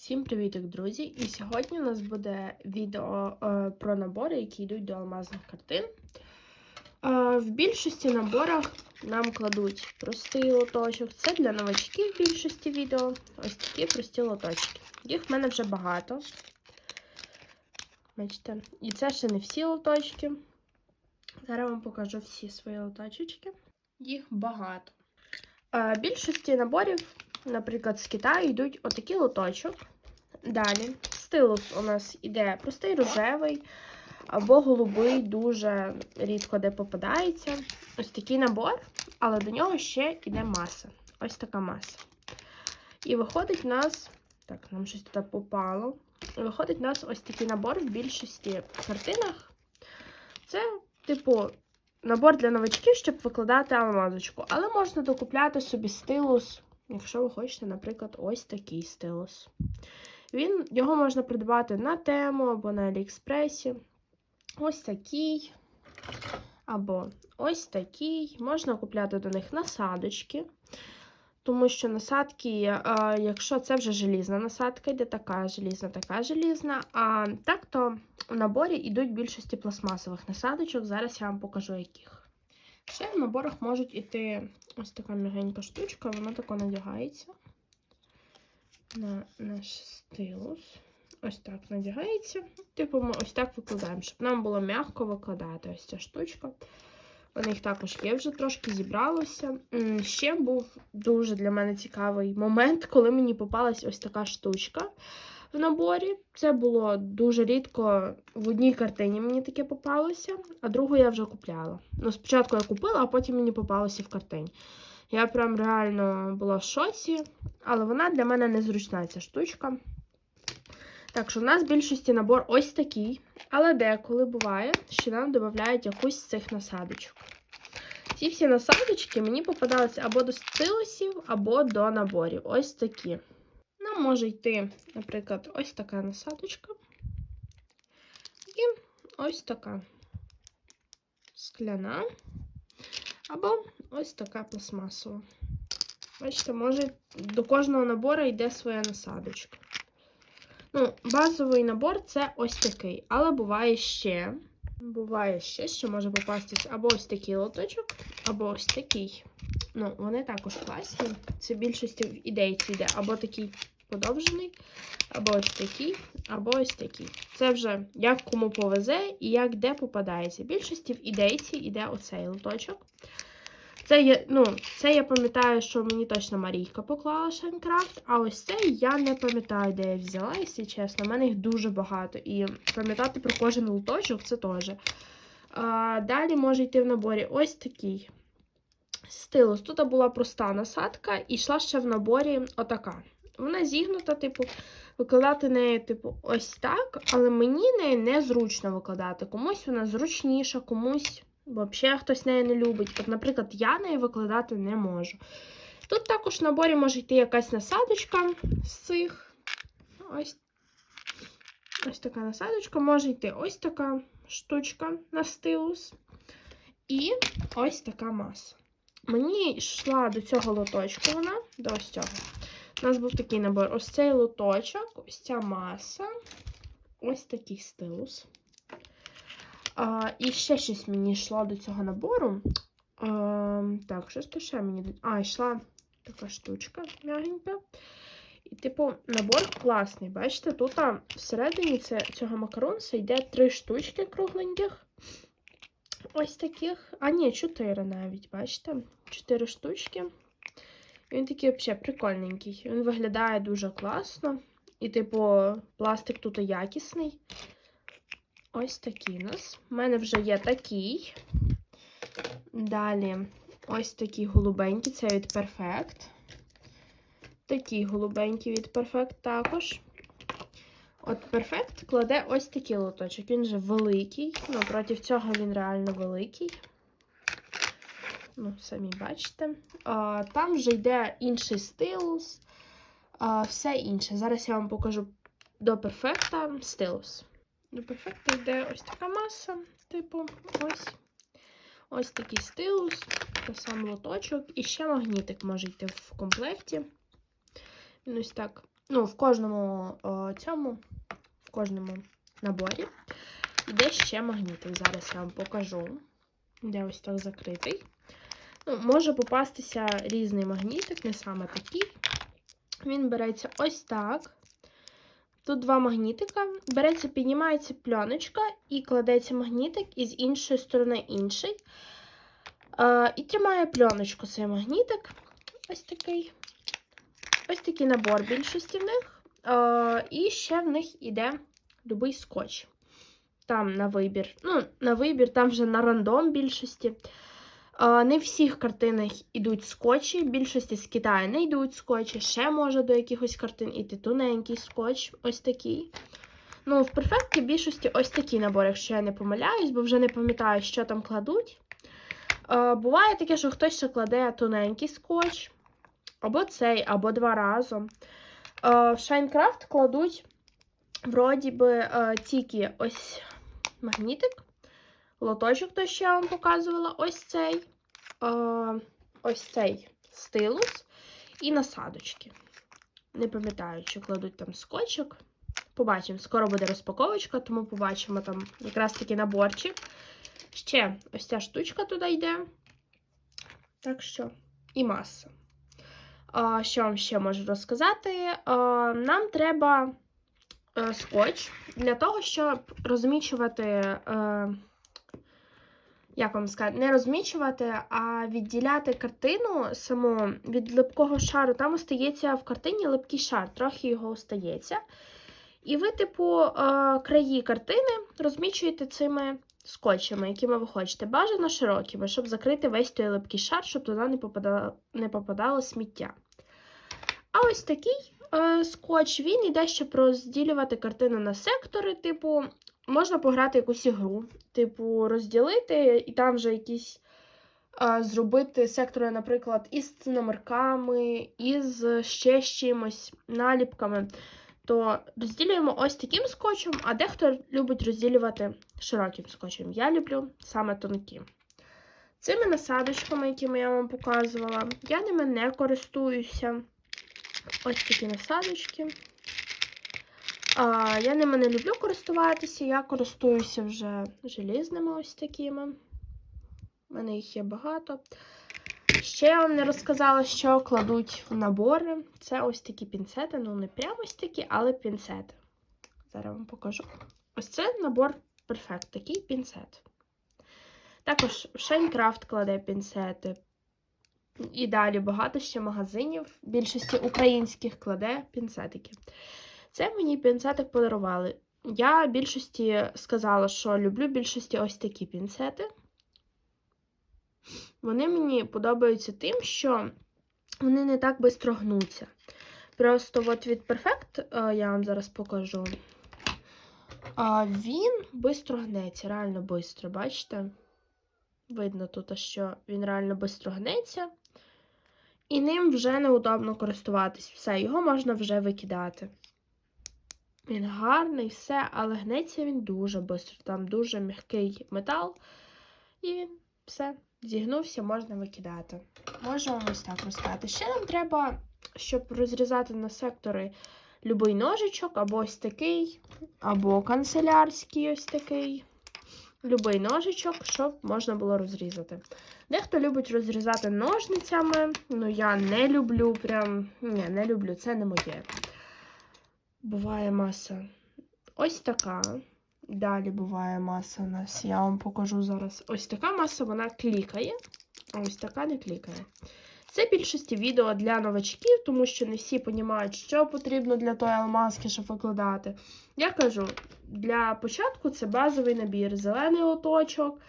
Всім привіток, друзі! І сьогодні у нас буде відео е, про набори, які йдуть до алмазних картин. Е, в більшості наборах нам кладуть простий лоточок. Це для новачків в більшості відео. Ось такі прості лоточки. Їх в мене вже багато. Бачите? І це ще не всі лоточки. Зараз вам покажу всі свої лоточечки. Їх багато. Е, більшості наборів наприклад, з Китаю йдуть отакий лоточок. Далі стилус у нас іде простий рожевий або голубий, дуже рідко де попадається. Ось такий набор, але до нього ще йде маса. Ось така маса. І виходить в нас. Так, нам щось туди попало. Виходить в нас ось такий набор в більшості картинах. Це, типу, набор для новачків, щоб викладати алмазочку. Але можна докупляти собі стилус. Якщо ви хочете, наприклад, ось такий стилус. Він, Його можна придбати на тему або на Аліекспресі. Ось такий. Або ось такий. Можна купляти до них насадочки. Тому що насадки, якщо це вже желізна насадка, йде така желізна, така желізна. А так то в наборі йдуть більшості пластмасових насадочок. Зараз я вам покажу яких. Ще в наборах можуть іти ось така м'ягенька штучка, вона тако надягається на наш стилус. Ось так надягається. Типу, ми ось так викладаємо, щоб нам було м'яко викладати ось ця штучка. У них також є вже трошки зібралося. Ще був дуже для мене цікавий момент, коли мені попалась ось така штучка в наборі. Це було дуже рідко в одній картині мені таке попалося, а другу я вже купляла. Ну, спочатку я купила, а потім мені попалося в картині. Я прям реально була в шоці, але вона для мене незручна ця штучка. Так що в нас в більшості набор ось такий, але деколи буває, що нам додають якусь з цих насадочок. Ці всі насадочки мені попадалися або до стилусів, або до наборів. Ось такі. Нам може йти, наприклад, ось така насадочка. І ось така скляна, або ось така пластмасова. Бачите, може, до кожного набору йде своя насадочка. Ну, базовий набор це ось такий, але буває ще. Буває ще, що може попастись або ось такий лоточок, або ось такий. Ну, вони також класні. Це більшості в ідейці йде, або такий подовжений, або ось такий, або ось такий. Це вже як кому повезе і як де попадається. Більшості в ідейці йде оцей лоточок. Це я, ну, це я пам'ятаю, що мені точно Марійка поклала Шайнкрафт, а ось цей я не пам'ятаю, де я взяла, якщо чесно. У мене їх дуже багато. І пам'ятати про кожен лоточок це теж. Далі може йти в наборі ось такий стилус. Тут була проста насадка, і йшла ще в наборі отака. Вона зігнута, типу, викладати нею, типу, ось так, але мені нею незручно викладати. Комусь вона зручніша, комусь взагалі хтось нею не любить. От, наприклад, я нею викладати не можу. Тут також в наборі може йти якась насадочка з цих. Ось ось така насадочка, може йти ось така штучка на стилус. І ось така маса. Мені йшла до цього лоточку вона, до ось цього. У нас був такий набор: ось цей лоточок, ось ця маса, ось такий стилус. А, І ще щось мені йшло до цього набору. А, Так, що ж ще мені. А, йшла така штучка м'ягенька. І, типу, набор класний. Бачите, тут а, всередині це, цього макаронса йде три штучки кругленьких. Ось таких. А, ні, чотири навіть, бачите? Чотири штучки. Він такий взагалі прикольненький. Він виглядає дуже класно. І, типу, пластик тут якісний. Ось такий у нас. У мене вже є такий. Далі ось такий голубенький, це від Perfect. Такий голубенький від Perfect також. От Perfect кладе ось такий лоточок. Він вже великий. Ну, проти цього він реально великий. Ну, самі бачите. А, Там вже йде інший стилус, а, все інше. Зараз я вам покажу до перфекта стилус. До перфекта йде ось така маса, типу, ось ось такий стилус, та сам лоточок. І ще магнітик може йти в комплекті. Він ось так ну, в кожному о, цьому, в кожному наборі йде ще магнітик. Зараз я вам покажу, де ось так закритий. Ну, може попастися різний магнітик, не саме такий. Він береться ось так. Тут два магнітика. Береться, піднімається пленочка і кладеться магнітик, і з іншої сторони інший. І тримає пленочку цей магнітик. Ось такий. Ось такий набор більшості в них. І ще в них іде любий скотч. Там на вибір. Ну, на вибір, там вже на рандом більшості. Не в всіх картинах йдуть скотчі, більшості з Китаю не йдуть скотчі. Ще може до якихось картин іти тоненький скотч, ось такий. Ну, в перфекті більшості ось такі набори, якщо я не помиляюсь, бо вже не пам'ятаю, що там кладуть. Буває таке, що хтось ще кладе тоненький скотч, або цей, або два разом. В Шайнкрафт кладуть, вроді би, тільки ось магнітик, лоточок, той, що я вам показувала, ось цей, е, ось цей стилус і насадочки. Не пам'ятаю, чи кладуть там скотчик. Побачимо, скоро буде розпаковочка, тому побачимо там якраз таки наборчик. Ще ось ця штучка туди йде. Так що, і маса. А, що вам ще можу розказати? А, нам треба е, скотч для того, щоб розмічувати. Як вам сказати, не розмічувати, а відділяти картину саму від липкого шару. Там остається в картині липкий шар, трохи його остається. І ви, типу, е, краї картини розмічуєте цими скотчами, якими ви хочете. Бажано широкими, щоб закрити весь той липкий шар, щоб туди не попадало, не попадало сміття. А ось такий е, скотч, він іде, щоб розділювати картину на сектори, типу, можна пограти якусь ігру, типу, розділити, і там вже якісь е, зробити сектори, наприклад, із номерками, із ще з чимось, наліпками. То розділюємо ось таким скотчем, а дехто любить розділювати широким скотчем. Я люблю саме тонким. Цими насадочками, якими я вам показувала, я ними не користуюся. Ось такі насадочки. Я ними не люблю користуватися, я користуюся вже желізними ось такими. У мене їх є багато. Ще я вам не розказала, що кладуть в набори. Це ось такі пінцети. Ну, не прямо ось такі, але пінцети. Зараз вам покажу. Ось це набор перфект, такий пінцет. Також Шайнкрафт кладе пінцети. І далі багато ще магазинів, більшості українських кладе пінцетики. Це мені пінцетик подарували. Я більшості сказала, що люблю більшості ось такі пінцети. Вони мені подобаються тим, що вони не так швидко гнуться. Просто от від Perfect, е, я вам зараз покажу. Він швидко гнеться, реально швидко, бачите? Видно тут, що він реально швидко гнеться. І ним вже неудобно користуватись. Все, його можна вже викидати. Він гарний, все, але гнеться він дуже швидко. Там дуже м'який метал. І все, зігнувся, можна викидати. Вам ось так розказати. Ще нам треба, щоб розрізати на сектори любий ножичок, або ось такий, або канцелярський ось такий. Любий ножичок, щоб можна було розрізати. Дехто любить розрізати ножницями. Ну, я не люблю, прям ні, не люблю, це не моє. Буває маса. Ось така. Далі буває маса у нас. Я вам покажу зараз. Ось така маса, вона клікає, а ось така не клікає. Це більшості відео для новачків, тому що не всі розуміють, що потрібно для тої алмазки, щоб викладати. Я кажу, для початку це базовий набір. Зелений лоточок,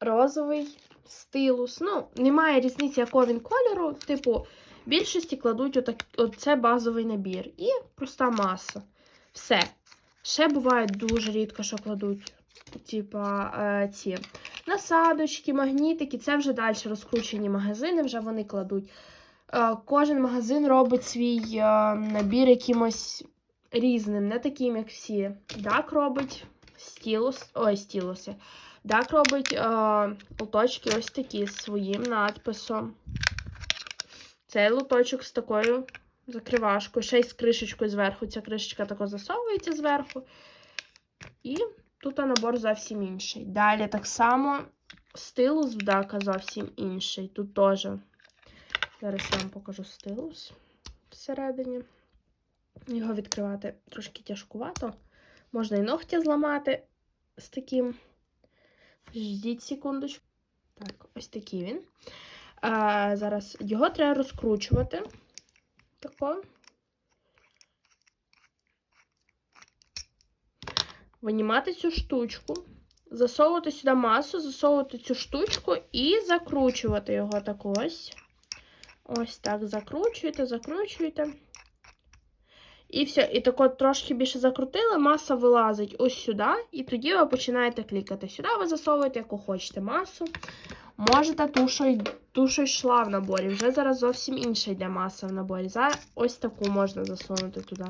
розовий стилус. Ну, немає різниці, якого він кольору. Типу, більшості кладуть отак, оце базовий набір. І проста маса. Все. Ще буває дуже рідко, що кладуть. Типа е, ці насадочки, магнітики, це вже далі розкручені магазини, вже вони кладуть. Е, кожен магазин робить свій е, набір якимось різним, не таким, як всі. Дак робить стілус, ой, стілуси. Дак робить е, лоточки ось такі з своїм надписом. Цей лоточок з такою закривашкою, ще й з кришечкою зверху. Ця кришечка тако засовується зверху. І тут набор зовсім інший. Далі так само стилус в дака зовсім інший. Тут теж. Зараз я вам покажу стилус всередині. Його відкривати трошки тяжкувато. Можна і ногті зламати з таким. Ждіть секундочку. Так, ось такий він. А, зараз його треба розкручувати. Тако. Винімати цю штучку, засовувати сюди масу, засовувати цю штучку і закручувати його так ось. Ось так закручуєте, закручуєте. І все, і тако трошки більше закрутили, маса вилазить ось сюди, і тоді ви починаєте клікати. Сюди ви засовуєте, яку хочете масу. Можете ту, що, й- ту, що йшла в наборі. Вже зараз зовсім інша йде маса в наборі. За ось таку можна засунути туди.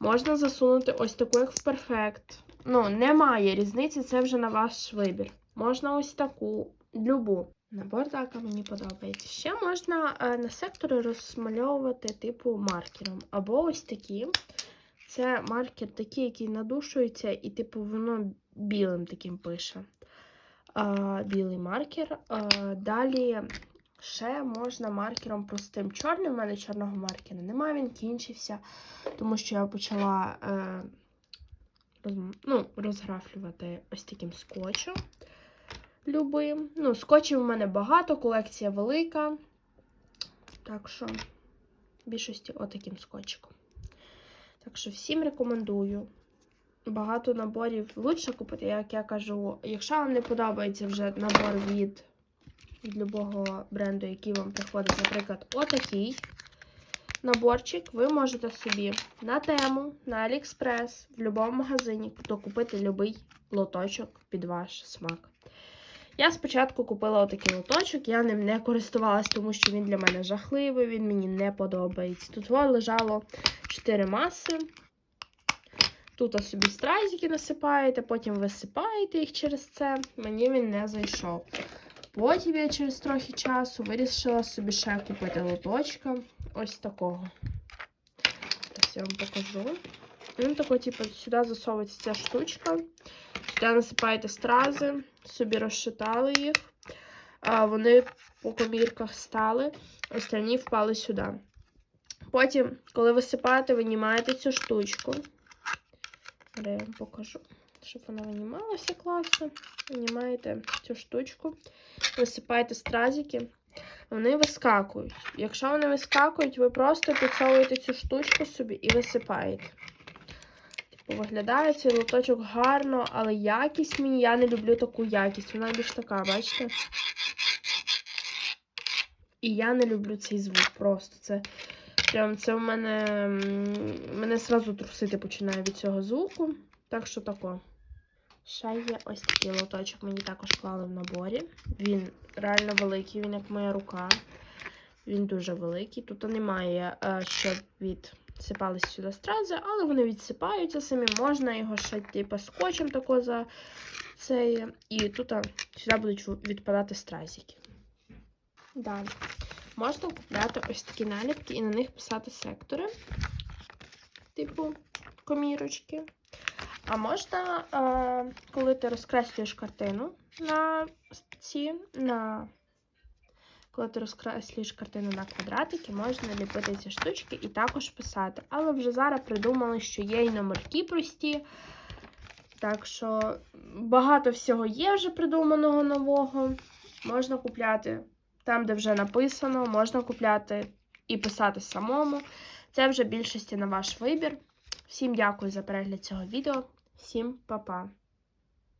Можна засунути ось таку, як в Perfect. Ну, немає різниці, це вже на ваш вибір. Можна ось таку, любу. Набор така мені подобається. Ще можна е, на сектори розмальовувати типу маркером. Або ось такі. Це маркер такий, який надушується, і, типу, воно білим таким пише. Білий маркер. Далі ще можна маркером простим чорним. У мене чорного маркера немає, він кінчився, тому що я почала е, ну, розграфлювати ось таким скотчем любим. Ну, скотчів у мене багато, колекція велика. Так що, в більшості отаким скотчиком. Так що всім рекомендую. Багато наборів лучше купити, як я кажу. Якщо вам не подобається вже набор від, від любого бренду, який вам приходить, наприклад, отакий наборчик, ви можете собі на тему, на Аліекспрес, в будь-якому магазині докупити будь-який лоточок під ваш смак. Я спочатку купила отакий лоточок, я ним не користувалась, тому що він для мене жахливий, він мені не подобається. Тут лежало 4 маси. Тут собі стразики насипаєте, потім висипаєте їх через це. Мені він не зайшов. Потім я через трохи часу вирішила собі ще купити лоточка ось такого. Зараз я вам покажу. Він такий, типу, сюди засовується ця штучка. Сюди насипаєте стрази, собі розшитали їх. А вони по комірках стали, остальні впали сюди. Потім, коли висипаєте, винімаєте цю штучку. Де я вам покажу, щоб вона винімалася класно. Винімаєте цю штучку, висипаєте стразики, вони вискакують. Якщо вони вискакують, ви просто підсовуєте цю штучку собі і висипаєте. Типу, виглядає цей лоточок гарно, але якість мені, я не люблю таку якість. Вона більш така, бачите? І я не люблю цей звук просто. Це прям це в мене. Мене сразу трусити починає від цього звуку. Так що тако. Ще є ось такий лоточок, мені також клали в наборі. Він реально великий, він як моя рука. Він дуже великий. Тут немає, е, щоб відсипались сюди стрази, але вони відсипаються самі. Можна його ще типу, скотчем тако за цей. І тут сюди будуть відпадати стразики. Далі. Можна купляти ось такі наліпки і на них писати сектори, типу комірочки. А можна, е, коли ти розкреслюєш картину на ці, на коли ти розкреслюєш картину на квадратики, можна ліпити ці штучки і також писати. Але вже зараз придумали, що є і номерки прості. Так що багато всього є вже придуманого нового. Можна купляти там, де вже написано, можна купляти і писати самому. Це вже більшості на ваш вибір. Всім дякую за перегляд цього відео. Всім па-па!